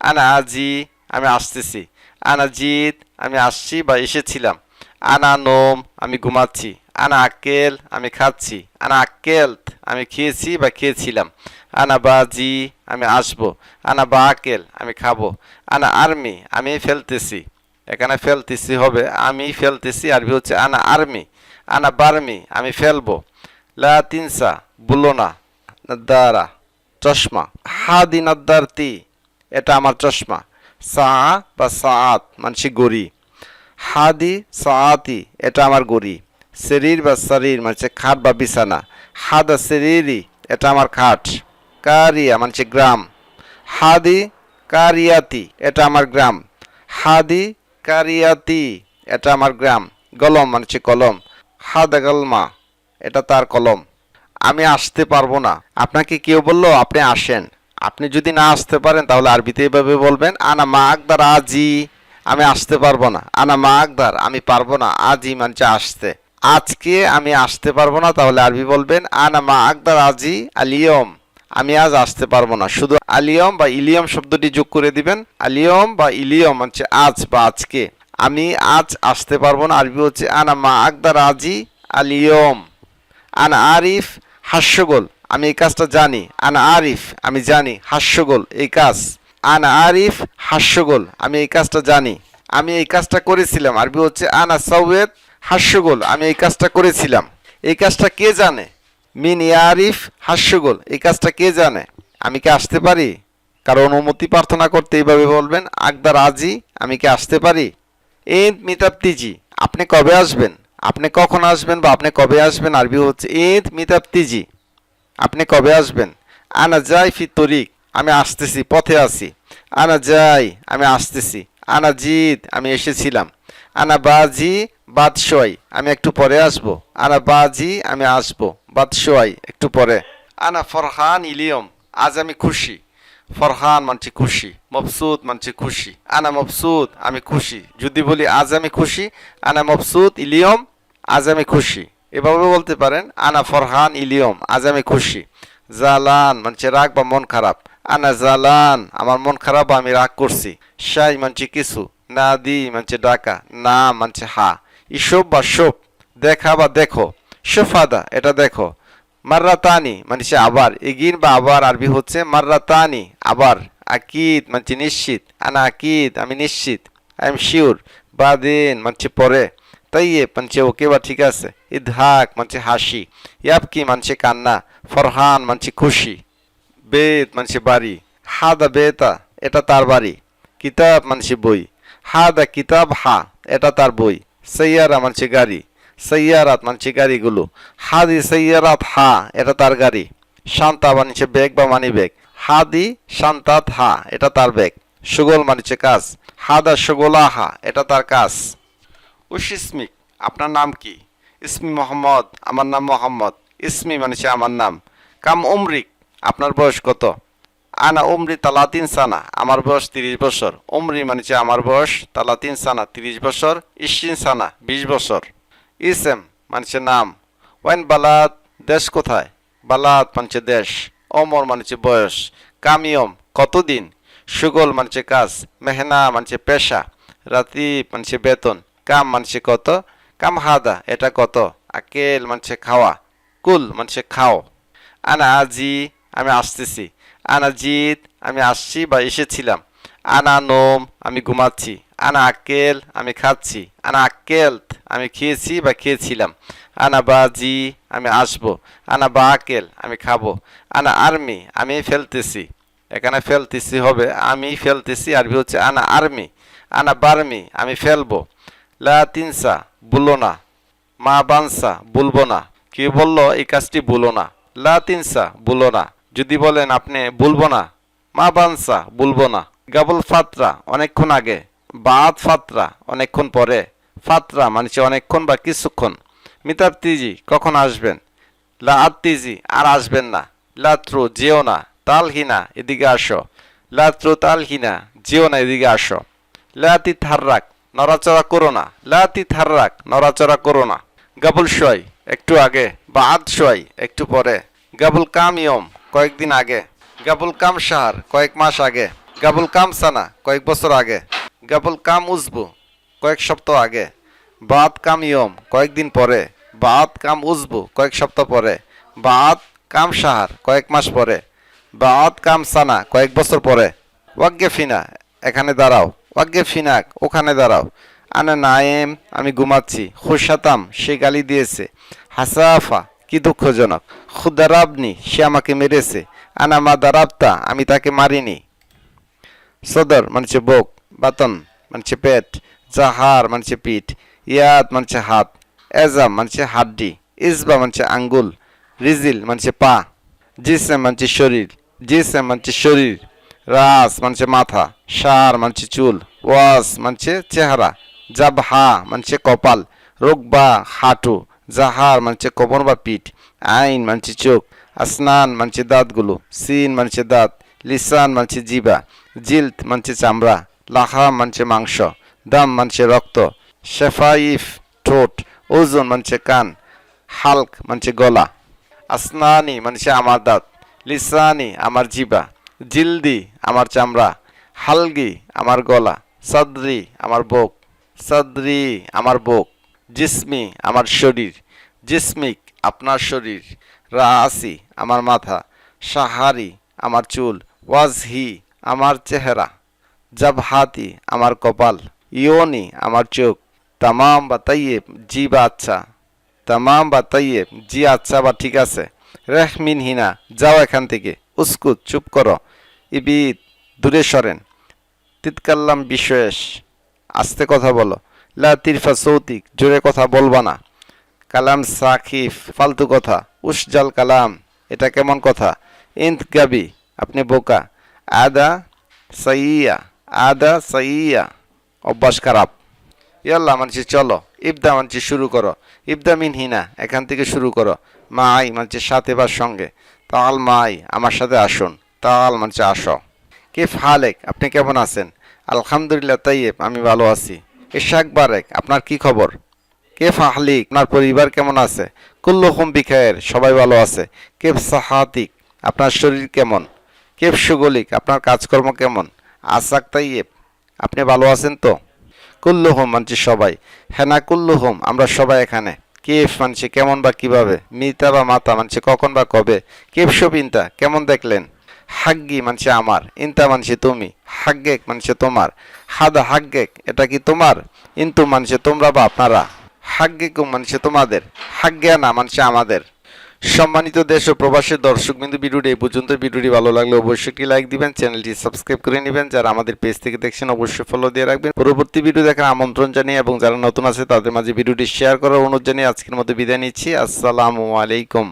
আনা আজি আমি আসতেছি। আনা জিত আমি আসছি বা এসেছিলাম। আনা নোম, আমি ঘুমাচ্ছি। আনা আকেল আমি খাচ্ছি। আনা আক্কেলত, আমি খেয়েছি বা খেয়েছিলাম। আনা বাজি আমি আসব। আনা বা আকেল আমি খাব। আনা আর্মি, আমি ফেলতেছি। এখানে ফেলতেছি হবে, আমি ফেলতেছি। আরবি হচ্ছে আনা আর্মি। আনা বার্মি, আমি ফেলব। লা তিনসা বলল না। নাদ্দারা, চশমা। হাদি নাদ্দারতি এটা আমার চশমা। সা বা সাত মানসি গড়ি। হাদি, সাআতি, এটা আমার গড়ি। শরীর বা শরীর মানে খাট বা বিছানা। হাদা শরীরি এটা আমার খাট। কারিয়া মানে গ্রাম। হাদি, কারিয়াতি, এটা আমার গ্রাম। হাদি, কারিয়াতি, এটা আমার গ্রাম। গলম মানে কলম। হাদা গলমা, এটা তার কলম। আমি আসতে পারব না। আপনাকে কেউ বলল, আপনি আসেন। আপনি যদি না আসতে পারেন, তাহলে আরবিতে এভাবে বলবেন, আনা মা আকদার আজি। আমি আসতে পারব না। আনা মা আকদার, আমি পারব না। আজি মানছে আসতে। আজকে আমি আসতে পারব না, তাহলে আরবি বলবেন, আনা মা আকদার আজি আলিয়ম আমি আজ আসতে পারব না। শুধু আলিয়ম বা ইলিয়ম শব্দটি যোগ করে দিবেন আলিয়ম বা ইলিয়ম হচ্ছে আজ বা আজকে। আমি আজ আসতে পারব না। আরবি হচ্ছে আনা মা আকদার আজি আলিয়ম আনা আরিফ হাস্যগোল। আমি এই কাজটা জানি। আনা আরিফ, আমি জানি। হাস্যগোল, এই কাজ। আনা আরিফ, হাস্যগোল, আমি এই কাজটা জানি। আমি এই কাজটা করেছিলাম। আরবি হচ্ছে আনা সৌয়েদ হাস্যগোল, আমি এই কাজটা করেছিলাম। এই কাজটা কে জানে? মিন ইয়ারিফ হাস্যগোল, এই কাজটা কে জানে? আমি কি আসতে পারি? কারও অনুমতি প্রার্থনা করতে এইভাবে বলবেন, আকদার আজি, আমি কি আসতে পারি? এদ মিতাপ্তিজি আপনি কবে আসবেন? আপনি কখন আসবেন বা আপনি কবে আসবেন? আরবি হচ্ছে ঈদ মিতাপ্তিজি আপনি কবে আসবেন? আনা যাই ফি তরিক, আমি আসতেছি, পথে আছি। আনা যাই, আমি আসতেছি। আনা জিদ, আমি এসেছিলাম। আনা বাজি বাদশোয়াই আমি একটু পরে আসব। আনা বাজি, আমি আসব বাদশোয়াই একটু পরে। আনা ফরহান ইলিয়ম, আজ আমি খুশি। ফরহান মানছি খুশি মবসুদ মানছি খুশি। আনা মবসুদ আমি খুশি। যদি বলি আজ আমি খুশি, আনা মবসুদ ইলিয়ম, আজ আমি খুশি। এভাবে বলতে পারেন, আনা ফরহান ইলিয়ম, আজ আমি খুশি। জালান মানছে রাগ বা মন খারাপ। আনা জালান আমার মন খারাপ বা আমি রাগ করছি। শাই মানছে কিছু। না দি মানছে ডাকা। না মানছে হা। ইসব বা সব দেখা বা দেখো। সোফাদা এটা দেখো। মার্রাতানি মানে সে আবার। এগিন বা আবার আরবি হচ্ছে মার্রাতানি আবার আকিদ মানছে নিশ্চিত আনা আকিদ আমি নিশ্চিত আই এম শিওর বা দিন মানছে পরে তাইয়ে, মানছে ওকে বা ঠিক আছে? ইদহাক, মানছে হাসি। ইয়াবকি মানছে কান্না? ফরহান, মানছে খুশি। বেত মানছে বাড়ি। হাদা বেতা, এটা তার বাড়ি। কিতাব, মানছে বই। হাদা কিতাব, হা, এটা তার বই। সৈয়ারা, মানছে গাড়ি। সৈয়ারাত, মানছে গাড়িগুলো। হাদি সৈয়ারাত, হা, এটা তার গাড়ি। শান্তা, মানছে ব্যাগ বা মানি ব্যাগ। হাদি শান্তাত, হা, এটা তার ব্যাগ। সুগল, মানছে কাজ। হাদা সুগলা হা এটা তার কাজ। উশিসমিক আপনার নাম কি? ইসমি মোহাম্মদ, আমার নাম মোহাম্মদ। ইসমি মানছে আমার নাম। কাম উমরিক, আপনার বয়স কত? আনা উমরি তালাতিন সানা, আমার বয়স তিরিশ বছর। উমরি মানেছে আমার বয়স তালাতিন সানা, তিরিশ বছর। ইসিন সানা, বিশ বছর। ইসেম মানছে নাম। ওয়াইন বালাত দেশ কোথায়? বালাত মানছে দেশ। অমর মানছে বয়স। কামিয়ম, কতদিন? সুগল মানছে কাজ। মেহনা মানছে পেশা। রাতি মানছে বেতন। কাম মানছে কত? কাম হাদা, এটা কত? আকেল মানছে খাওয়া, কুল মানছে খাও। আনা আজি, আমি আসতেছি। আনা জিত আমি আসছি বা এসেছিলাম। আনা নোম, আমি ঘুমাচ্ছি। আনা আক্কেল আমি খাচ্ছি। আনা আক্কেলত আমি খেয়েছি বা খেয়েছিলাম। আনা বাজি, আমি আসব। আনা বা আকেল, আমি খাব। আনা আর্মি, আমি ফেলতেছি। এখানে ফেলতেছি হবে, আমি ফেলতেছি। আরবি হচ্ছে আনা আর্মি। আনা বার্মি, আমি ফেলব। লা তিনসা না। মা বানসা বলব না। কি বলল, এই কাজটি বলো না। লা তিনসা বলো না। যদি বলেন আপনি বলব না। মা বানসা বলব না। গাবল ফাতরা, অনেকক্ষণ আগে। বাদ ফাতরা, অনেকক্ষণ পরে। ফাতরা মানে অনেকক্ষণ বা কিছুক্ষণ। মিতাব তিজি, কখন আসবেন? লা আত্তিজি আর আসবেন না। লাত্রু যেও না। তালহিনা এদিকে আসো। লাত্রু তালহিনা যেও না, এদিকে আসো। লাতি থার্রাক নড়াচড়া করো না। লাতি থার্রাক, নড়াচড়া করো না। গাবুল শোয়, একটু আগে, বা আদ শোয়, একটু পরে। গাবুল কাম ইয়ম কয়েকদিন আগে। গাবুল কাম সাহার, কয়েক মাস আগে। গাবুল কাম সানা, কয়েক বছর আগে। গাবুল কাম উজবু, কয়েক সপ্তাহ আগে। বাদ কাম ইয়ম কয়েকদিন পরে। বাদ কাম উজবু, কয়েক সপ্তাহ পরে। বাদ কাম সাহার, কয়েক মাস পরে। বাদ কাম সানা, কয়েক বছর পরে। ওয়াগ্গে ফিনা, এখানে দাঁড়াও। ওয়াগ্গে ফিনাক, ওখানে দাঁড়াও। আনে নায়েম, আমি ঘুমাচ্ছি। খুশাতাম, সে গালি দিয়েছে। হাসাফা, কি দুঃখজনক। খুদারাবনি, সে আমাকে মেরেছে। আনা মা দারাবতা আমি তাকে মারিনি। সদর মানছে বুক। বাতন মানছে পেট। জাহার মানছে পিঠ। ইয়াদ মানছে হাত। এজাম মানছে হাড্ডি। ইসবা মানছে আঙ্গুল। রিজিল মানছে পা। জিসেম মানছে শরীর। জিসেম মানছে শরীর। রাস মানছে মাথা, সার মানছে চুল, ওয়াস মানছে চেহারা, জাবহা মানছে কপাল রোগবা হাঁটু, জাহার মানছে কোমর বা পিঠ, আইন মানছে চোখ, আসনান মানছে দাঁতগুলো, সিন মানছে দাঁত, লিসান মানছে জিবা, জিল্ত মানছে চামড়া লাহা মানছে মাংস, দাম মানছে রক্ত, শেফাইফ ঠোঁট, ওজন মানছে কান, হালক মানছে গলা, আসনানি মানছে আমার দাঁত, লিসানি আমার জিবা জিলদি আমার চামড়া, হালগি আমার গলা, সদরি আমার বুক, সদরি আমার বুক, জিসমি আমার শরীর, জিসমিক আপনার শরীর রাসি আমার মাথা, সাহারি আমার চুল, ওয়াজহি আমার চেহারা, জাবহাতি আমার কপাল ইয়োনি আমার চোখ, তামাম বা তাইয়েব, জি বা আচ্ছা তামাম বা তাইয়েব, জি আচ্ছা বা ঠিক আছে রেহমিন হিনা যাও এখান থেকে। উস্কুত চুপ করো। ইবিদ, দূরে সরেন। তিতকাল্লাম বিশেষ, আস্তে কথা বলো। লা তিরফা সৌতিক, জোরে কথা বলবা না। কালাম সাকিফ, ফালতু কথা। উসজাল কালাম, এটা কেমন কথা? ইন্ত গাবি, আপনি বোকা। আদা সাইয়া আদা সাইয়া। অভ্যাস খারাপ। ইয়াল্লা মানছি, চলো। ইবদা, মানছি, শুরু করো। ইবদা মিন হিনা এখান থেকে শুরু করো। মাই মানছি, সাথে বা সঙ্গে। তাল মাই, আমার সাথে আসুন। তাল মানছে আসো। কেফ হালেক, আপনি কেমন আছেন? আলহামদুলিল্লাহ তাইয়েব আমি ভালো আছি। ইশাক বারেক, আপনার কি খবর? কেফ আহলিক আপনার পরিবার কেমন আছে? কুল্লুহুম বিখায়ের, সবাই ভালো আছে। কেফ সাহাতিক, আপনার শরীর কেমন? কেফ সুগলিক, আপনার কাজকর্ম কেমন? আসাক তাইয়েব আপনি ভালো আছেন তো? কুল্লুহুম মানছি সবাই। হ্যাঁ না হেনা কুল্লুহুম, আমরা সবাই এখানে। কেফ মানছে কেমন বা কীভাবে? মিতা বা মাতা মানছে কখন বা কবে? কেফ ইন্তা? কেমন দেখলেন? হাগ্গি মানছে আমার, ইন্তা মানছে তুমি, হাগ্গেক মানছে তোমার, হাদা হাগ্গেক, এটা কি তোমার? ইন্তু মানছে তোমরা বা আপনারা, হাগ্গেকুম মানছে তোমাদের না মানছে আমাদের। সম্মানিত দেশ ও প্রবাসের দর্শক বিন্দু ভিডিওটি এই পর্যন্ত। ভিডিওটি ভালো লাগলে অবশ্যই একটি লাইক দিবেন, চ্যানেলটি সাবস্ক্রাইব করে নেবেন। যারা আমাদের পেজ থেকে দেখছেন, অবশ্যই ফলো দিয়ে রাখবেন। পরবর্তী ভিডিও দেখার আমন্ত্রণ জানিয়ে এবং যারা নতুন আছে, তাদের মাঝে ভিডিওটি শেয়ার করার অনুরোধ জানিয়ে আজকের মতো বিদায় নিচ্ছি। আসসালামু আলাইকুম।